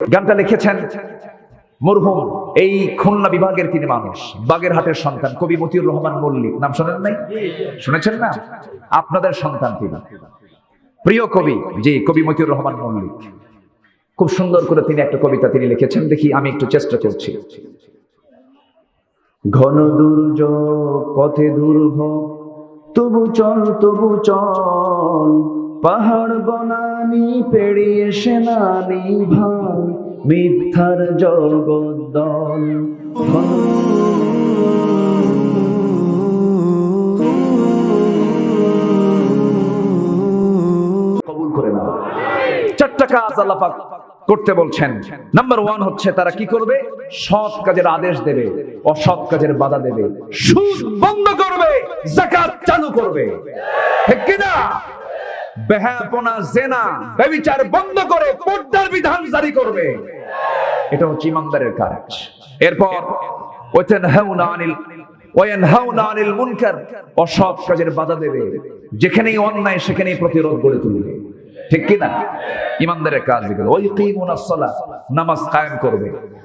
গানটা লিখেছেন মরহুম, এই খুলনা বিভাগের তিনি মানুষ, বাগেরহাটের সন্তান, কবি মতিউর রহমান মল্লিক। নাম শোনেন নাই? শুনেছেন না? আপনাদের সন্তান তিনি। প্রিয় কবি, জি, কবি মতিউর রহমান মল্লিক। খুব সুন্দর করে তিনি একটা কবিতা তিনি লিখেছেন। দেখি, আমি একটু চেষ্টা করছি। ঘন দুর্যোগ, পথে দুর্ভোগ, তবু চল তবু চল পাহাড় বনানি, পেরিয়ে সেনানি ভাই, মিথ্যার না চারটা কাজ আল্লাহ করতে বলছেন। নাম্বার ওয়ান হচ্ছে তারা কি করবে? সৎ কাজের আদেশ দেবে, অসৎ কাজের বাধা দেবে। সুদ বন্ধ করবে, জাকাত চালু করবে। ঠিক কিনা? বেহাপনা জেনা ব্যভিচার বন্ধ করে পর্দার বিধান জারি করবে। এটা হচ্ছে ইমানদারের কাজ। এরপর আনিল আনিল দেবে। যেখানেই অন্যায়, সেখানেই প্রতিরোধ তুলবে। ঠিক কি না ইমানদারের কাজ ওই নামাজ কায়েম করবে।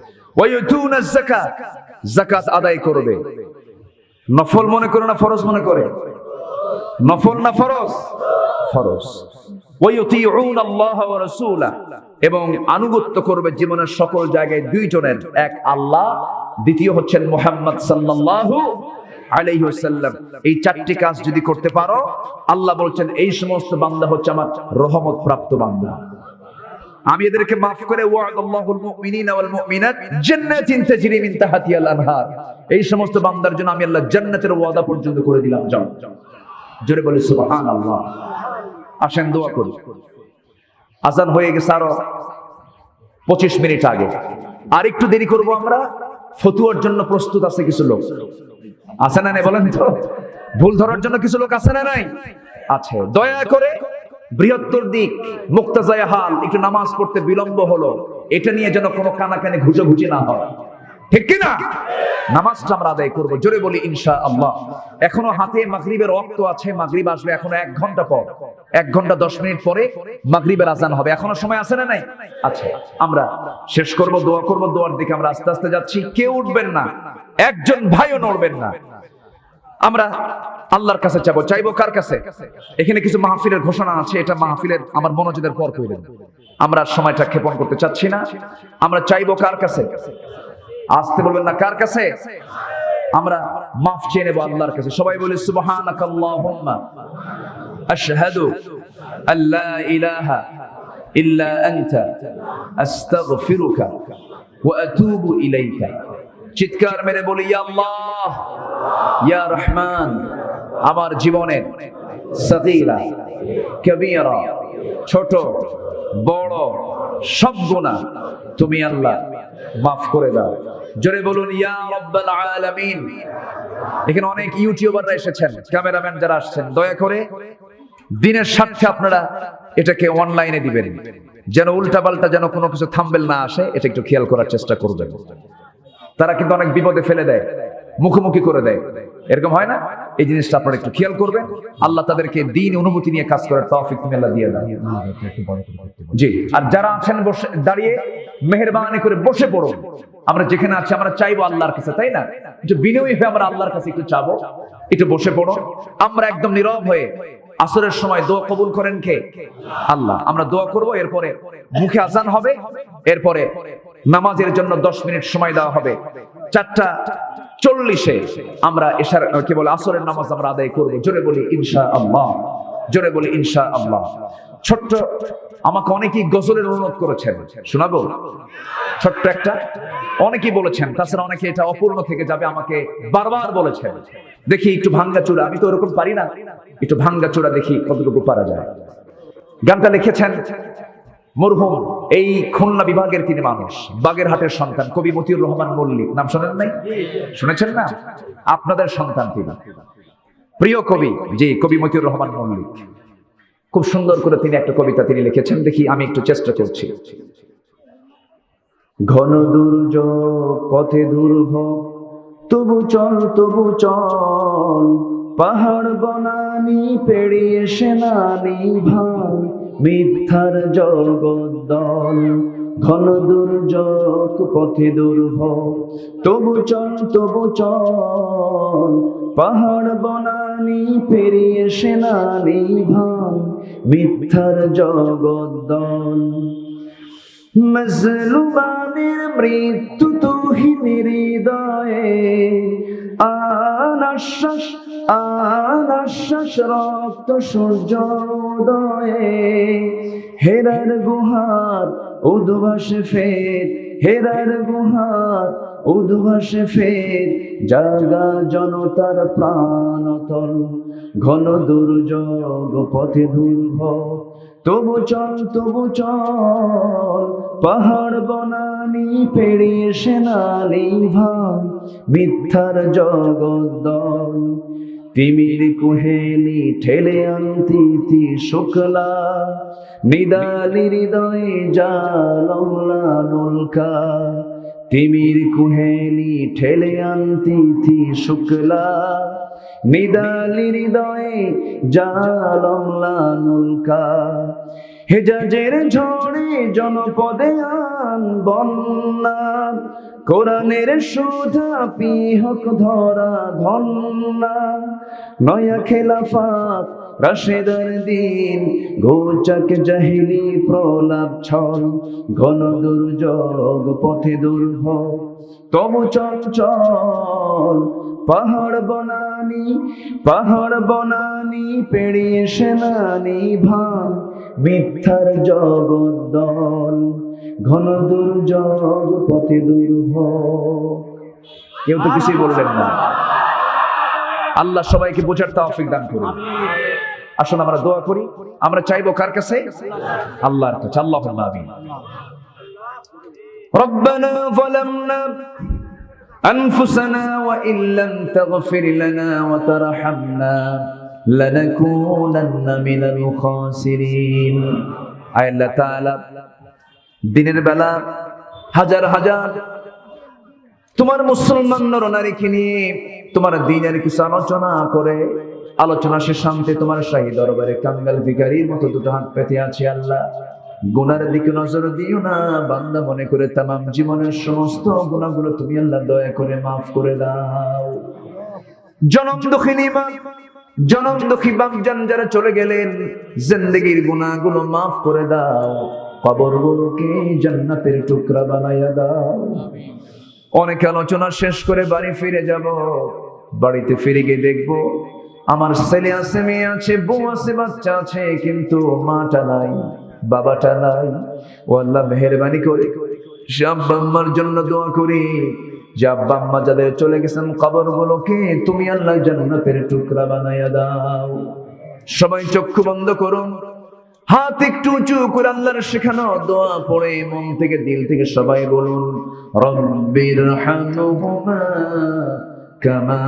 আদায় করবে। নফল মনে করে না ফরজ মনে করে? নফল না ফরজ? ফরজ এবং আনুগত্য করবে জীবনের সকল জায়গায় দুইজনের, এক আল্লাহ, দ্বিতীয় হচ্ছেন মোহাম্মদ সাল্লাল্লাহু আলাইহি এই চারটি কাজ যদি করতে পারো, আল্লাহ বলছেন, এই সমস্ত বান্দা হচ্ছে আমার রহমত প্রাপ্ত বান্দা। আমি এদেরকে মাফ করে এই সমস্ত বান্দার জন্য আমি আল্লাহ জান্নাতের ওয়াদা পর্যন্ত করে দিলাম। যাও। জোরে বলে, সুবহানাল্লাহ। আসেন, দোয়া করি। আজান হয়ে গেছে আরও পঁচিশ মিনিট আগে। আর একটু দেরি করব আমরা, ফতুয়ার জন্য প্রস্তুত আছে কিছু লোক। আছে না নাই, বলেন তো? ভুল ধরার জন্য কিছু লোক আছে না নাই? আছে। দয়া করে বৃহত্তর দিক, মুক্তাজায় হাল, একটু নামাজ পড়তে বিলম্ব হলো। এটা নিয়ে যেন কোনো কানাকানি ঘুচোঘুচি না হয়। ঠিক কিনা? নামাজটা আমরা আদায় করব, জোরে বলি ইনশা আল্লাহ এখনও হাতে মাগরিবের রক্ত আছে, মাগরিব আসবে এখনও এক ঘণ্টা পর। এক ঘণ্টা দশ মিনিট পরে মাগরিবের আজান হবে। এখনও সময় আছে না নাই? আছে আমরা শেষ করব, দোয়া করব, দোয়ার দিকে আমরা আস্তে আস্তে যাচ্ছি। কেউ উঠবেন না, একজন ভাইও নড়বেন না। আমরা আল্লাহর কাছে চাবো চাইব কার কাছে? এখানে কিছু মাহফিলের ঘোষণা আছে, এটা মাহফিলের আমার মনোযোগের পর কইলেন আমরা সময়টা ক্ষেপণ করতে চাচ্ছি না। আমরা চাইব কার কাছে? আসতে বলবেন না, কার কাছে? আমরা মাফ চেয়ে নেব আল্লাহর কাছে। সবাই বলি, সুবহানাকাল্লাহুম্মা আশহাদু আল্লা ইলাহা ইল্লা আনতা, আস্তাগফিরুকা ওয়া আতুবু ইলাইকা। চিৎকার মেরে বলি, ইয়া আল্লাহ, ইয়া রহমান, আমার জীবনের সগীরা কবিরা, ছোট, বড়, সব গুনাহ তুমি আল্লাহ মাফ করে দাও। জোরে বলুন এখানে অনেক ইউটিউবাররা এসেছেন, ক্যামেরাম্যান যারা আসছেন। দয়া করে দিনের স্বার্থে আপনারা এটাকে অনলাইনে দিবেন। যেন উল্টা পাল্টা যেন কোনো কিছু থাম্বেল না আসে, এটা একটু খেয়াল করার চেষ্টা করবেন। তারা কিন্তু অনেক বিপদে ফেলে দেয়, মুখোমুখি করে দেয়। এরকম হয় না? এই জিনিসটা আপনারা একটু খেয়াল করবেন। আল্লাহ তাদেরকে দিন অনুভূতি নিয়ে কাজ করার তৌফিক আল্লাহ দিয়ে দাও জি, আর যারা আছেন বসে, দাঁড়িয়ে মেহরবানি করে বসে পড়ো। আমরা যেখানে আছি, আমরা চাইব আল্লাহর কাছে, তাই না? একটু বিনয়ী হয়ে আমরা আল্লাহর কাছে একটু চাবো। একটু বসে পড়ো। আমরা একদম নীরব হয়ে আসরের সময় দোয়া কবুল করেন কে? আল্লাহ। আমরা দোয়া করব, এরপরে মুখে আজান হবে, এরপরে নামাজের জন্য দশ মিনিট সময় দেওয়া হবে। চারটা চল্লিশে আমরা এশার, কি বলে, আসরের নামাজ আমরা আদায় করব। জোরে বলি ইনশা আল্লাহ জোরে বলি ইনশা আল্লাহ ছোট্ট আমাকে অনেকেই গজলের অনুরোধ করেছেন। শোনাবো? ছোট্ট একটা। অনেকেই বলেছেন, তাছাড়া অনেকে এটা অপূর্ণ থেকে যাবে আমাকে বারবার বলেছেন। দেখি একটু ভাঙ্গা চূড়া, আমি তো ওরকম পারি না। একটু ভাঙ্গা চূড়া দেখি কতটুকু পারা যায়। গানটা লিখেছেন মরহুম, এই খুলনা বিভাগের তিনি মানুষ, বাগেরহাটের সন্তান, কবি মতিউর রহমান মল্লিক। নাম শোনেন নাই? শুনেছেন না? আপনাদের সন্তান তিনি। প্রিয় কবি, জি, কবি মতিউর রহমান মল্লিক। খুব সুন্দর করে তিনি একটা কবিতা তিনি লিখেছেন। দেখি, আমি একটু চেষ্টা করছি। ঘন দুর্যোগ, পথে দুর্ভোগ, তবু চল তবু চল, পাহাড় বনানি, পেরিয়ে সেনানি, ভাই, মিথ্যার জগদ্দল। ঘন দুর্যোগ, পথে দুর্ভ তবু চল তবু চল, পাহাড় বনানি পেরিয়ে সেনানি ভাই, মিথ্যার জগদ্দল। মজলুমানের মৃত্যু তুহিনের হৃদয়ে আনাশ্বাস আনাশ্বাস, রক্ত সূর্যোদয়ে হেরার গুহার উদ্ভাসে ফের, হেরার গুহার উদ্ভাসে ফের জাগা জনতার প্রাণতল। ঘন দুর্যোগ পথে দুর্ভ। তবু চল তবু চল, পাহাড় বনানি পেরিয়ে সেনানি ভাই, মিথ্যার জগদ্দল তিমির কুহেলি ঠেলে আন্তিতি শুক্লা। নিদালি হৃদয়ে জালমলা নলকা তিমির কুহেলি ঠেলে আন্তিথি শুক্লা। নিদালি হৃদয়ে জালমলা নুলকা হেজাজের ঝড়ে জনপদে আন বন্যা। কোরআনের সুধা পিহক ধরা ধন্না নয়া খেলাফাত রাশেদার দিন গোচাক জাহিলি প্রলাপ ছল, ঘন দুর্যোগ পথে দুর্ভ তবু চল চল পাহাড় বনানি পাহাড় বনানি, পেরিয়ে সেনানি ভাই মিথ্যার জগদ্দল ঘন দুর্যোগ পথে দুর্ভ কেউ তো কিছুই বললেন না। আল্লাহ সবাইকে বোঝার তৌফিক দান করুন। আসুন আমরা দোয়া করি আমরা চাইবো কার কাছে আল্লাহর কাছে আল্লাহ আমিন ربنا ظلمنا أنفسنا وإن لم تغفر لنا وترحمنا لنكونن من الخاسرين আয় আল্লাহ তাআলা দিনের বেলা হাজার হাজার তোমার মুসলমান নরনারীকে নিয়ে তোমার দিনের কিছু আলোচনা করে আলোচনা শেষ, শান্তি তোমার শাহী দরবারে কাঙ্গাল ভিকারির মতো দুটো হাত পেতে আছে আল্লাহ। গুনার দিকে নজর দিও না, বান্দা মনে করে তামাম জীবনের সমস্ত গুণাগুলো তুমি আল্লাহ দয়া করে মাফ করে দাও। জনম দক্ষিণী মা জনম দক্ষী বাগজান যারা চলে গেলেন, জিন্দগির গুনাহগুলো মাফ করে দাও। কবরগুলোকে জান্নাতের টুকরা বানাইয়া দাও। অনেক আলোচনা শেষ করে বাড়ি ফিরে যাব। বাড়িতে ফিরে গিয়ে দেখব আমার ছেলে আছে, মেয়ে আছে, বউ আছে, বাচ্চা আছে, কিন্তু মাটা নাই, বাবাটা নাই। ও আল্লাহ, মেহরবানি করে। সে আব্বা আম্মার জন্য দোয়া করি। যে আব্বা যাদের চলে গেছেন কবর গুলোকে তুমি আল্লাহ জান্নাতের টুকরা বানাইয়া দাও। সবাই চক্ষু বন্ধ করুন। হাত একটু উঁচু করে আল্লাহর শেখানো দোয়া পড়ে, মন থেকে, দিল থেকে সবাই বলুন, রব্বির হামহুমা কামা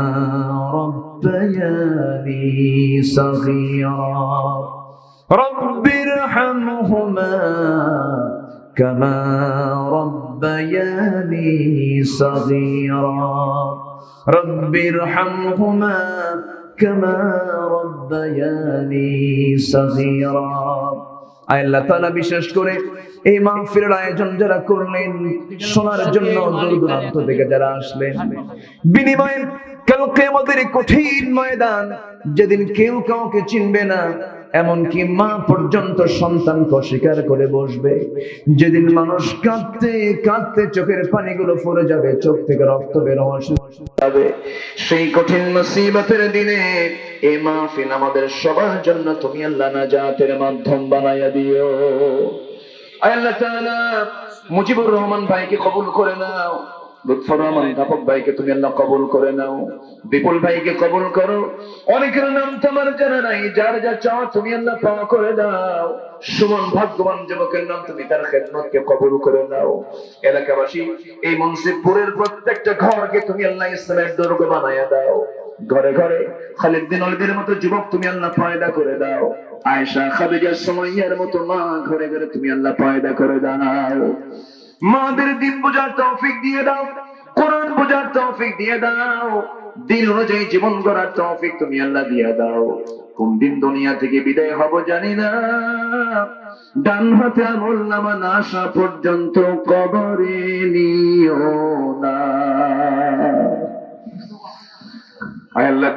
রব্বায়ানি সগীরা রব্বির হামহুমা কামা রব্বায়ানি সগীরা রব্বির হামহুমা كما ربياني صغيرا আয় আল্লাহ তাআলা বিশেষ করে এই মাহফিলের আয়োজন যারা করলেন, শোনার জন্য দূর দূরান্ত থেকে যারা আসলেন, বিনিময়ে কাল কিয়ামতের কঠিন ময়দান, যেদিন কেউ কাউকে চিনবে না, এমনকি মা পর্যন্ত সন্তানকে অস্বীকার করে বসবে। যেদিন মানুষ কাঁদতে কাঁদতে চোখের পানিগুলো ফুরে যাবে, চোখ থেকে রক্ত বের যাবে। সেই কঠিন মুসিবতের দিনে এই মাহফিল আমাদের সবার জন্য তুমি আল্লাহ নাজাতের মাধ্যম বানাইয়া দিও। মুজিবুর রহমান ভাইকে কবুল করে নাও। রহমান ধাপক ভাইকে তুমি আল্লাহ কবুল করে নাও। বিপুল ভাইকে কবুল করো। অনেকের নাম তোমার জানা নাই, যার যা চাও তুমি আল্লাহ করে দাও। সুমন ভাগ্যবান যুবকের নাম তুমি তার খেদমতকে কবুল করে নাও। এলাকাবাসী, এই মনসিবপুরের প্রত্যেকটা ঘরকে তুমি আল্লাহ ইসলামের দুর্গ বানাইয়া দাও। ঘরে ঘরে, খালিদ বিন ওয়ালিদের মতো যুবক তুমি আল্লাহ পয়দা করে দাও। আয়েশা খাদিজা সুমাইয়ার মতো মা, ঘরে ঘরে তুমি আল্লাহ পয়দা করে দাও। মাদের দিন বোঝার তৌফিক দিয়ে দাও, কোরআন বোঝার তৌফিক দিয়ে দাও, দিন অনুযায়ী জীবন গড়ার তৌফিক তুমি আল্লাহ দিয়া দাও। কোন দিন দুনিয়া থেকে বিদায় হব জানি না। ডান হাতে আমল নামা না আসা পর্যন্ত কবরে নিও না। আল্লাহ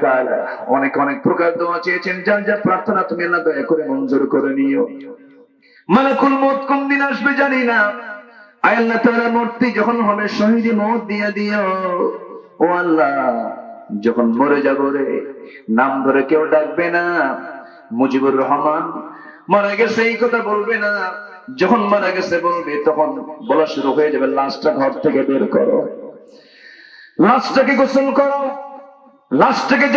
অনেক অনেক প্রকার দোয়া চেয়েছেন, যার যা প্রার্থনা তুমি আল্লাহ দয়া করে মঞ্জুর করে নিও। মালাকুল মত কোন দিন আসবে জানি না। আল্লাহ তাআলা, মূর্তি যখন হবে শহীদি মত দিয়া দিও। ও আল্লাহ, যখন মরে যাব রে, নাম ধরে কেউ ডাকবে না। মুজিবুর রহমান মারা গেছে, এই কথা বলবে না। যখন মারা গেছে বলবে, তখন বলা শুরু হয়ে যাবে, লাশটা ঘর থেকে বের করো। লাশটাকে গোসল করো। লাশটাকে